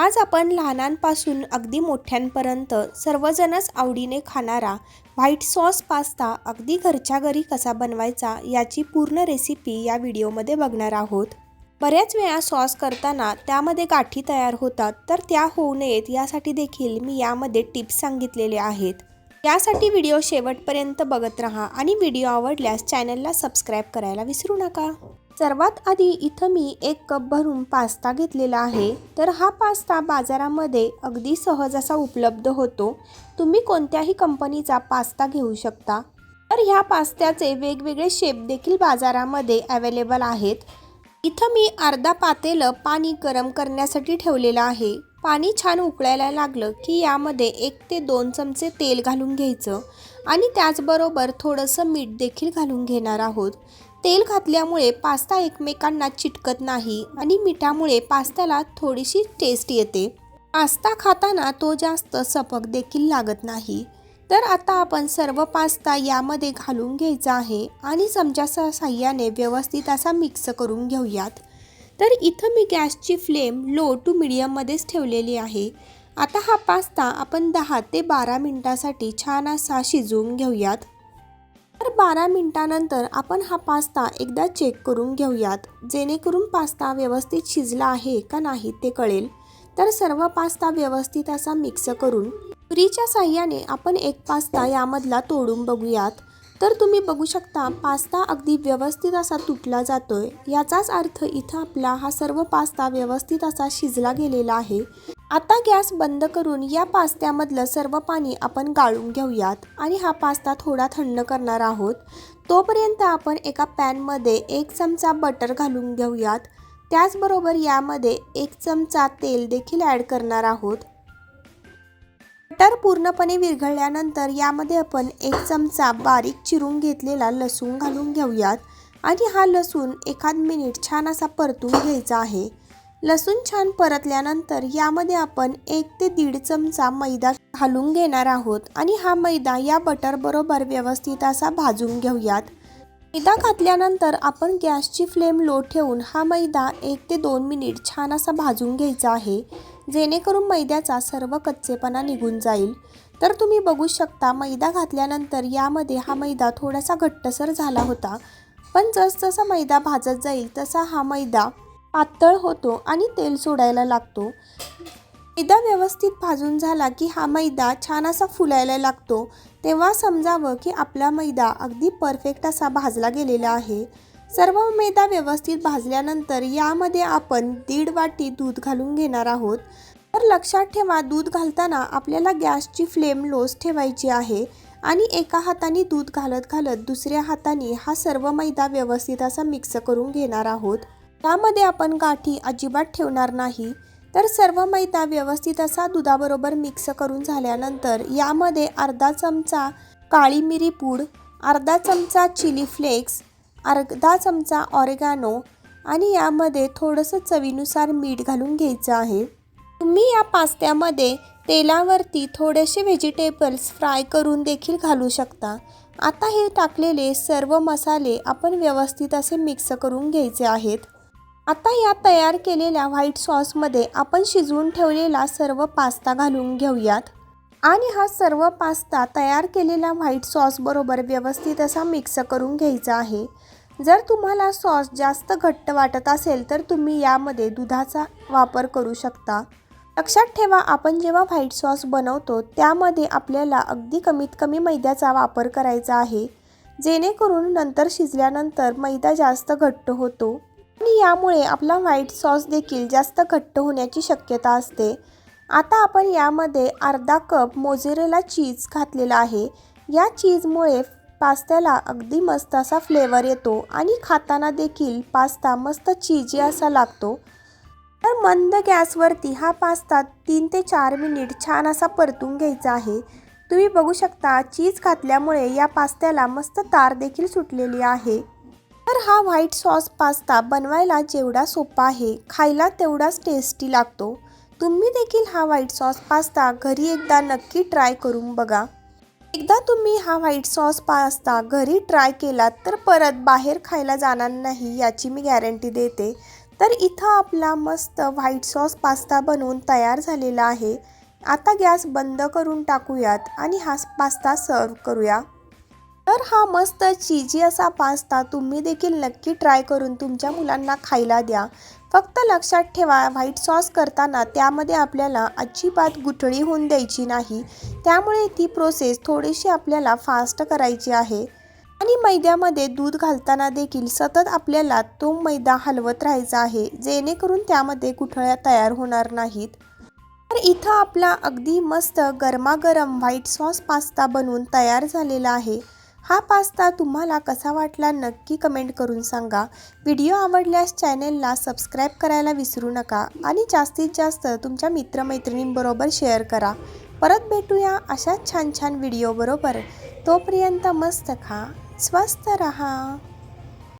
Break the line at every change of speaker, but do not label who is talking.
आज आपण लहानांपासून अगदी मोठ्यांपर्यंत सर्वजणच आवडीने खाणारा व्हाईट सॉस पास्ता अगदी घरच्या घरी कसा बनवायचा याची पूर्ण रेसिपी या व्हिडिओमध्ये बघणार आहोत. बऱ्याच वेळा सॉस करताना त्यामध्ये गाठी तयार होतात तर त्या होऊ नयेत यासाठी देखील मी यामध्ये टिप्स सांगितलेले आहेत. यासाठी व्हिडिओ शेवटपर्यंत बघत राहा आणि व्हिडिओ आवडल्यास चॅनलला सबस्क्राईब करायला विसरू नका. सर्वात आधी इथं मी एक कप भरून पास्ता घेतलेला आहे. तर हा पास्ता बाजारामध्ये अगदी सहज असा उपलब्ध होतो. तुम्ही कोणत्याही कंपनीचा पास्ता घेऊ शकता. तर ह्या पास्त्याचे वेगवेगळे शेप देखील बाजारामध्ये अवेलेबल आहेत. इथं मी अर्धा पातेलं पाणी गरम करण्यासाठी ठेवलेलं आहे. पाणी छान उकळायला लागलं की यामध्ये एक ते दोन चमचे तेल घालून घ्यायचं. आणि त्याचबरोबर थोडंसं मीठ देखील घालून घेणार आहोत. तेल घातल्यामुळे पास्ता एकमेकांना चिटकत नाही आणि मिठामुळे पास्त्याला थोडीशी टेस्ट येते. पास्ता खाताना तो जास्त सपक देखील लागत नाही. तर आता आपण सर्व पास्ता यामध्ये घालून घ्यायचा आहे आणि चमच्याच्या साह्याने व्यवस्थित असा मिक्स करून घेऊयात. तर इथं मी गॅसची फ्लेम लो टू मिडियममध्येच ठेवलेली आहे. आता हा पास्ता आपण दहा ते बारा मिनटासाठी छान असा शिजवून घेऊयात. तर बारा मिनटानंतर आपण हा पास्ता एकदा चेक करून घेऊयात. जेणेकरून पास्ता व्यवस्थित शिजला आहे का नाही ते कळेल. तर सर्व पास्ता व्यवस्थित असा मिक्स करून पुरीच्या साह्याने आपण एक पास्ता यामधला तोडून बघूयात. तर तुम्ही बघू शकता पास्ता अगदी व्यवस्थित असा तुटला जातोय. याचाच अर्थ इथं आपला हा सर्व पास्ता व्यवस्थित असा शिजला गेलेला आहे. आता गॅस बंद करून या पास्त्यामधलं सर्व पाणी आपण गाळून घेऊयात. आणि हा पास्ता थोडा थंड करणार आहोत. तोपर्यंत आपण एका पॅनमध्ये एक चमचा बटर घालून घेऊयात. त्याचबरोबर यामध्ये एक चमचा तेल देखील ॲड करणार आहोत. बटर पूर्णपणे विरघळल्यानंतर यामध्ये आपण एक चमचा बारीक चिरून घेतलेला लसूण घालून घेऊयात. आणि हा लसूण एखाद मिनिट छान असा परतून घ्यायचा आहे. लसूण छान परतल्यानंतर यामध्ये आपण एक ते दीड चमचा मैदा घालून घेणार आहोत आणि हा मैदा या बटरबरोबर व्यवस्थित असा भाजून घेऊयात. मैदा घातल्यानंतर आपण गॅसची फ्लेम लो ठेवून हा मैदा एक ते दोन मिनिट छान असा भाजून घ्यायचा आहे. जेणेकरून मैद्याचा सर्व कच्चेपणा निघून जाईल. तर तुम्ही बघू शकता मैदा घातल्यानंतर यामध्ये हा मैदा थोडासा घट्टसर झाला होता. पण जसजसा मैदा भाजत जाईल तसा हा मैदा पातळ होतो आणि तेल सोडायला लागतो. मैदा व्यवस्थित भाजून झाला की हा मैदा छान असा फुलायला लागतो. तेव्हा समजावं की आपला मैदा अगदी परफेक्ट असा भाजला गेलेला आहे. सर्व मैदा व्यवस्थित भाजल्यानंतर यामध्ये आपण दीड वाटी दूध घालून घेणार आहोत. तर लक्षात ठेवा दूध घालताना आपल्याला गॅसची फ्लेम लोस ठेवायची आहे आणि एका हाताने दूध घालत घालत दुसऱ्या हाताने हा सर्व मैदा व्यवस्थित असा मिक्स करून घेणार आहोत. त्यामध्ये आपण गाठी अजिबात ठेवणार नाही. तर सर्व मैदा व्यवस्थित असा दुधाबरोबर मिक्स करून झाल्यानंतर यामध्ये अर्धा चमचा काळी मिरी पूड अर्धा चमचा चिली फ्लेक्स अर्धा चमचा ऑरेगानो आणि यामध्ये थोडंसं चवीनुसार मीठ घालून घ्यायचं आहे. तुम्ही या पास्त्यामध्ये तेलावरती थोडेसे व्हेजिटेबल्स फ्राय करून देखील घालू शकता. आता हे टाकलेले सर्व मसाले आपण व्यवस्थित असे मिक्स करून घ्यायचे आहेत. आता या तयार केलेल्या व्हाईट सॉसमध्ये आपण शिजवून ठेवलेला सर्व पास्ता घालून घेऊयात. आणि हा सर्व पास्ता तयार केलेला व्हाईट सॉसबरोबर व्यवस्थित असा मिक्स करून घ्यायचा आहे. जर तुम्हाला सॉस जास्त घट्ट वाटत असेल तर तुम्ही यामध्ये दुधाचा वापर करू शकता. लक्षात ठेवा आपण जेव्हा व्हाईट सॉस बनवतो त्यामध्ये आपल्याला अगदी कमीत कमी मैद्याचा वापर करायचा आहे. जेणेकरून नंतर शिजल्यानंतर मैदा जास्त घट्ट होतो. आणि यामुळे आपला व्हाईट सॉस देखील जास्त घट्ट होण्याची शक्यता असते. आता आपण यामध्ये अर्धा कप मोजेरेला चीज घातलेला आहे. या चीजमुळे पास्त्याला अगदी मस्त असा फ्लेवर येतो आणि खाताना देखील पास्ता मस्त चीजी असा लागतो. तर मंद गॅसवरती हा पास्ता तीन ते चार मिनिट छान असा परतून घ्यायचा आहे. तुम्ही बघू शकता चीज घातल्यामुळे या पास्त्याला मस्त तार देखील सुटलेली आहे. तर हा व्हाईट सॉस पास्ता बनवायला जेवढा सोपा आहे खायला तेवढाच टेस्टी लागतो. तुम्ही देखील हा व्हाईट सॉस पास्ता घरी एकदा नक्की ट्राय करून बघा. एकदा तुम्ही हा व्हाईट सॉस पास्ता घरी ट्राय केलात तर परत बाहेर खायला जाणार नाही याची मी गॅरंटी देते. तर इथं आपला मस्त व्हाईट सॉस पास्ता बनवून तयार झालेला आहे. आता गॅस बंद करून टाकूयात आणि हा पास्ता सर्व करूया. तर हा मस्त चीजी असा पास्ता तुम्ही देखील नक्की ट्राय करून तुमच्या मुलांना खायला द्या. फक्त लक्षात ठेवा व्हाईट सॉस करताना त्यामध्ये आपल्याला अजिबात गुठळी होऊन द्यायची नाही. त्यामुळे ती प्रोसेस थोडीशी आपल्याला फास्ट करायची आहे. आणि मैद्यामध्ये दूध घालताना देखील सतत आपल्याला तो मैदा हलवत राहायचा आहे जेणेकरून त्यामध्ये गुठळ्या तयार होणार नाहीत. तर इथं आपला अगदी मस्त गरमागरम व्हाईट सॉस पास्ता बनवून तयार झालेला आहे. हा पास्ता तुम्हाला कसा वाटला नक्की कमेंट करून सांगा. व्हिडिओ आवडल्यास चॅनेलला सबस्क्राईब करायला विसरू नका आणि जास्तीत जास्त तुमच्या मित्रमैत्रिणींबरोबर शेअर करा. परत भेटूया अशाच छान छान व्हिडिओबरोबर तोपर्यंत मस्त खा स्वस्त रहा.